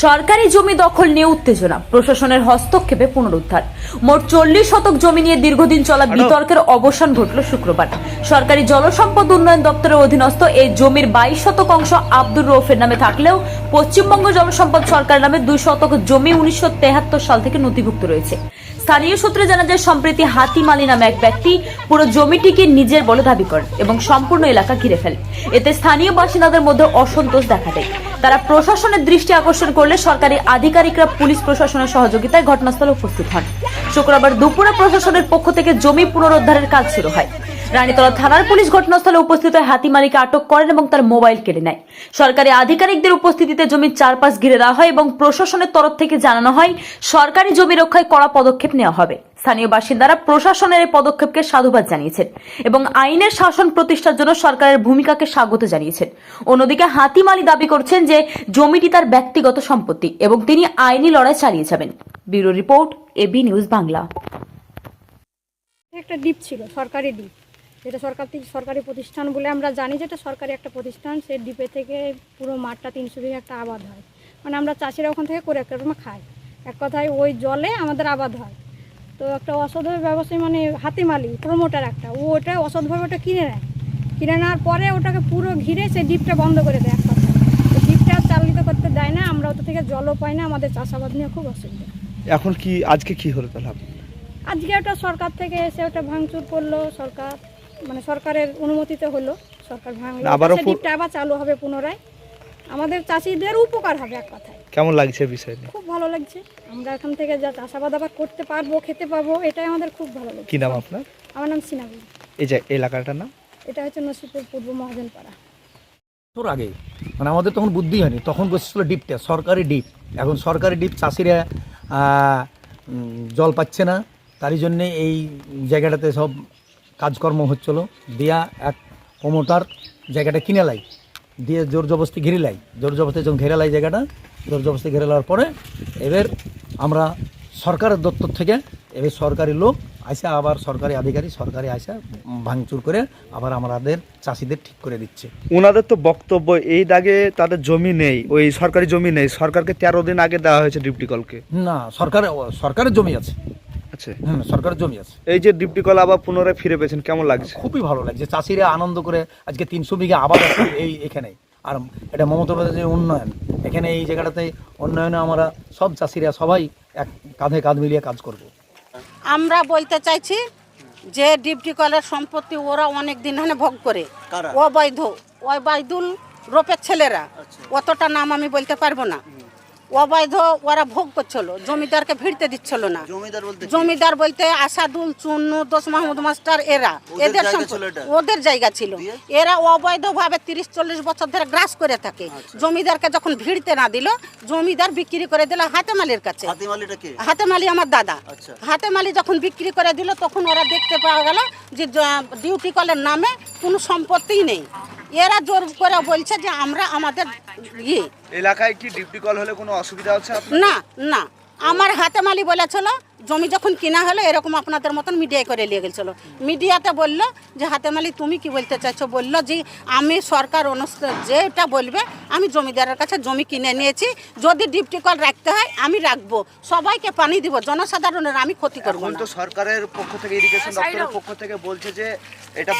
সরকারি জমি দখল নিয়ে উত্তেজনা। প্রশাসনের হস্তক্ষেপে পুনরুদ্ধার। মোট চল্লিশ শতক জমি নিয়ে দীর্ঘদিন চলা বিতর্কের অবসান ঘটল শুক্রবার। সরকারি জলসম্পদ উন্নয়ন দপ্তরের অধীনস্থ এই জমির বাইশ শতক অংশ আব্দুর রৌফের নামে থাকলেও পশ্চিমবঙ্গ জলসম্পদ সরকার নামে দুই শতক জমি উনিশশো সাল থেকে নথিভুক্ত রয়েছে। স্থানীয় সূত্রে জানা যায়, সম্প্রতি হাতি মালি নামে এক ব্যক্তি পুরো জমিটিকে নিজের বলে দাবি করে এবং সম্পূর্ণ এলাকা ঘিরে ফেলে। এতে স্থানীয় বাসিন্দাদের মধ্যে অসন্তোষ দেখা দেয়। তারা প্রশাসনের দৃষ্টি আকর্ষণ করলে সরকারি আধিকারিকরা, পুলিশ প্রশাসনের সহযোগিতায় ঘটনাস্থলে উপস্থিত হন। শুক্রবার দুপুরে প্রশাসনের পক্ষ থেকে জমি পুনরুদ্ধারের কাজ শুরু হয়। রানীতলা থানার পুলিশ ঘটনাস্থলে উপস্থিত হাতিমালিকে আটক করেন এবং তার মোবাইল কেড়ে নেয়। সরকারি আধিকারিকদের উপস্থিতিতে জমির চারপাশ ঘিরে দেওয়া হয় এবং প্রশাসনের তরফ থেকে জানানো হয়, সরকারি জমি রক্ষায় কড়া পদক্ষেপ নেওয়া হবে। স্থানীয় বাসিন্দারা প্রশাসনের এই পদক্ষেপকে সাধুবাদ জানিয়েছেন এবং আইনের শাসন প্রতিষ্ঠার জন্য সরকারের ভূমিকাকে স্বাগত জানিয়েছেন। অন্যদিকে হাতিম আলী দাবি করছেন যে, জমিটি তার ব্যক্তিগত সম্পত্তি এবং তিনি আইনি লড়াই চালিয়ে যাবেন। Bureau report AB news Bangla. একটা ডিপ ছিল, সরকারি ডিপ যেটা সরকার থেকে সরকারি প্রতিষ্ঠান বলে আমরা জানি যে এটা সরকারি একটা প্রতিষ্ঠান সেই ডিপে থেকে পুরো মাঠটা তিনশো বিঘা একটা আবাদ হয়। মানে আমরা চাষিরা ওখান থেকে করে একটা রকম খাই। এক কথায় ওই জলে আমাদের আবাদ হয়। তো একটা অসৎভাবে ব্যবসায়ী মানে হাতিমালি প্রমোটার একটা ও ওটা অসৎভাবে ওটা কিনে নেয়। কিনে নেওয়ার পরে ওটাকে পুরো ঘিরে সেই ডিপটা বন্ধ করে দেয় এক কথায়। ডিপটা আর চালিত করতে দেয় না আমরা ওটা থেকে জলও পাই না আমাদের চাষাবাদ নিয়ে খুব অসুবিধা। এখন কি আজকে কি হলো তাহলে আজকে ওটা সরকার থেকে এসে ওটা ভাঙচুর করল সরকার মানে সরকারের অনুমতিতে হলো সরকার ভাঙলো। আবারও সেই ডিপটা আবার চালু হবে পুনরায়। আমাদের চাষিদের উপকার হবে এক কথায়। কেমন লাগছে বিষয় নিয়ে? খুব ভালো লাগছে। আমরা এখান থেকে যা চাষাবাদ আবার করতে পারব খেতে পাবো এটাই আমাদের খুব ভালো লাগছে। কি নাম আপনার? আমার নাম সিনাবি এই যে এলাকাটার নাম? এটা হচ্ছে নসিপুর পূর্ব মহাজন পাড়া বছর আগে মানে আমাদের তখন বুদ্ধি হয়নি তখন বসেছিল ডিপটা সরকারি ডিপ। এখন সরকারি ডিপ চাষিরা জল পাচ্ছে না তারই জন্যে এই জায়গাটাতে সব কাজকর্ম হচ্ছিল দিয়া এক প্রমোটার জায়গাটা কিনে লাই। দিয়ে জোর জবস্তি ঘিরে লাই। জোর জবস্তি যখন ঘিরে লাই জায়গাটা জোর জবস্তি ঘিরে নেওয়ার পরে এবার আমরা সরকারের দপ্তর থেকে এবার সরকারি লোক আইসা আবার সরকারি আধিকারিক সরকারি আইসা ভাঙচুর করে আবার আমাদের চাষিদের ঠিক করে দিচ্ছে। ওনাদের তো বক্তব্য এই দাগে তাদের জমি নেই ওই সরকারি জমি নেই। সরকারকে তেরো দিন আগে দেওয়া হয়েছে ডিপটি কলকে। না সরকারের সরকারের জমি আছে। আচ্ছা হুম সরকারের জমি আছে। এই যে ডিপটি কল আবার পুনরায় ফিরে পেয়েছেন কেমন লাগছে? খুবই ভালো লাগছে। চাষিরা আনন্দ করে আজকে তিনশো বিঘা আবাদ আছে এই এখানে। আর এটা মমতা ব্যানার্জির উন্নয়ন। এখানে এই জায়গাটাতে উন্নয়নে আমরা সব চাষিরা সবাই এক কাঁধে কাঁধ মিলিয়ে কাজ করব। আমরা বলতে চাইছি যে ডিপটি কলের সম্পত্তি ওরা অনেক দিন ধরে ভোগ করে। অবৈধ। অবৈধুল রোপের ছেলেরা। অতটা নাম আমি বলতে পারব না। অবৈধ ওরা ভোগ করছিল জমিদারকে ভিড়তে দিচ্ছিল না। জমিদার বলতে আসাদুল চুন্নু দোষ মাহমুদ মাস্টার এরা এদের? ওদের জায়গা ছিল? এরা অবৈধভাবে তিরিশ চল্লিশ বছর ধরে গ্রাস করে থাকে। আচ্ছা। জমিদারকে যখন ভিড়তে না দিল জমিদার বিক্রি করে দিল হাতেমালির কাছে। হাতেমালি আমার দাদা। আচ্ছা। হাতেমালি যখন বিক্রি করে দিল তখন ওরা দেখতে পাওয়া গেল যে ডিউটি কলের নামে কোনো সম্পত্তিই নেই। এরা জোর করে বলছে যে আমরা আমাদের ইয়ে। এলাকায় কি ডিপটি কল হলে কোনো অসুবিধা হচ্ছে না না। আমার হাতেমালি বলেছিল জমি যখন কিনা হলো এরকম আপনাদের মতন মিডিয়ায় করে নিয়ে গেছিল। মিডিয়াতে বলল যে হাতে মালি তুমি কি বলতে চাইছো? বলল যে আমি সরকার অনুষ্ঠান যেটা বলবে আমি জমিদারের কাছে জমি কিনে নিয়েছি। যদি ডিপটি কল রাখতে হয় আমি রাখব। সবাইকে পানি দিব জনসাধারণের আমি ক্ষতি করব তো সরকারের পক্ষ থেকে ইরিগেশন দপ্তরের পক্ষ থেকে বলছে যে এটা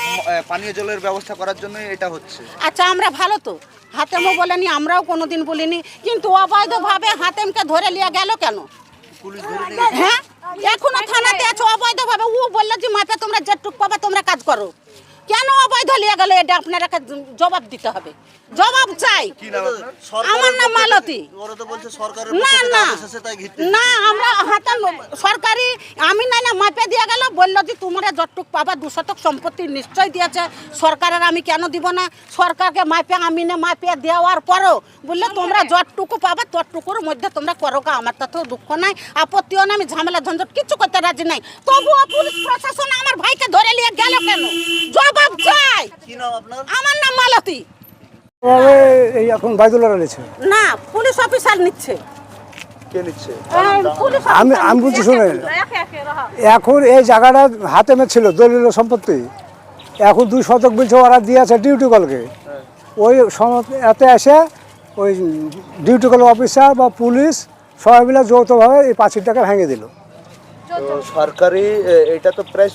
পানীয় জলের ব্যবস্থা করার জন্য এটা হচ্ছে। আচ্ছা আমরা ভালো তো। হাতেমও বলেনি আমরাও কোনোদিন বলিনি। কিন্তু অবৈধভাবে হাতেমকে ধরে নিয়ে গেল কেন? হ্যাঁ? এখনও থানাতে আছে অবৈধভাবে। ও বলল যে মাপে তোমরা যেটুক পাবে তোমরা কাজ করো। কেন অবৈধ নিয়ে গেল? এটা আপনারা জবাব দিতে হবে। জবাব চাই। আমার নাম মালতী। না না। না আমরা হাতে সরকারি আমি নাই না মাপে দিয়ে গেল বলল যে তোমরা যতটুক পাবা দু শতক সম্পত্তি নিশ্চয় দিয়েছে। সরকারের আমি কেন দিব না? সরকারকে মাপে আমি না মাপে দেওয়ার পরও বললে তোমরা যতটুকু পাবা ততটুকুর মধ্যে তোমরা করো গা আমার তো দুঃখ নাই। আপত্তিও না আমি ঝামেলা ঝঞ্ঝট কিছু করতে রাজি নাই। তবুও পুলিশ প্রশাসন আমার ভাইকে ধরে নিয়ে গেল কেন? জবাব চাই। আমার নাম মালতী। এই এখন না পুলিশ অফিসার নিচ্ছে। আমি আমি বলছি। শুনেন। এখন এই জায়গাটা হাতে ছিল দলিল সম্পত্তি। এখন দুই শতক বলছে ওরা দিয়েছে ডিউটি কলকে ওই সম- এতে এসে ওই ডিউটি কল অফিসার বা পুলিশ সবাই মিলে যৌথভাবে এই পাঁচিলটাকে ভেঙে দিল। তো সরকারি এটা তো প্রায়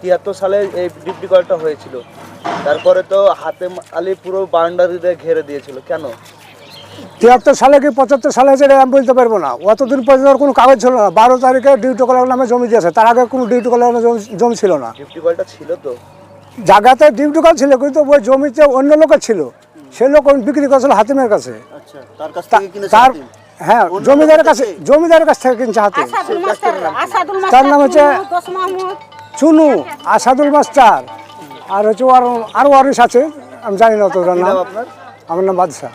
তিয়াত্তর সালে এই ডিপটি কলটা হয়েছিল। তারপরে তো হাতে আলি পুরো বাউন্ডারি দিয়ে ঘিরে দিয়েছিল। কেন? তিয়াত্তর সালে কি পঁচাত্তর সালে সেটা আমি বলতে পারব না। অতদিন পর্যন্ত আর কোনো কাগজ ছিল না। বারো তারিখে ডিউটি কলার নামে জমি দিয়েছে। তার আগে কোনো ডিউটি কলার নামে জমি- ছিল না। ছিল তো? জায়গাতে ডিউটি কল ছিল কিন্তু ওই জমিতে অন্য লোকের ছিল। সে লোক বিক্রি করেছিল হাতিমের কাছে। আচ্ছা তার কাছ তা- থেকে কিনেছে তার হাতিম? হ্যাঁ জমিদারের কাছে? জমিদারের কাছ থেকে কিনছে হাতিম। আসাদুল মাস্টার আসাদুল তার নাম হচ্ছে চুনু আসাদুল মাস্টার। আর হচ্ছে আর আরও ওয়ারিস আছে আমি জানি না তো নাম নাম। আমার নাম বাদশাহ।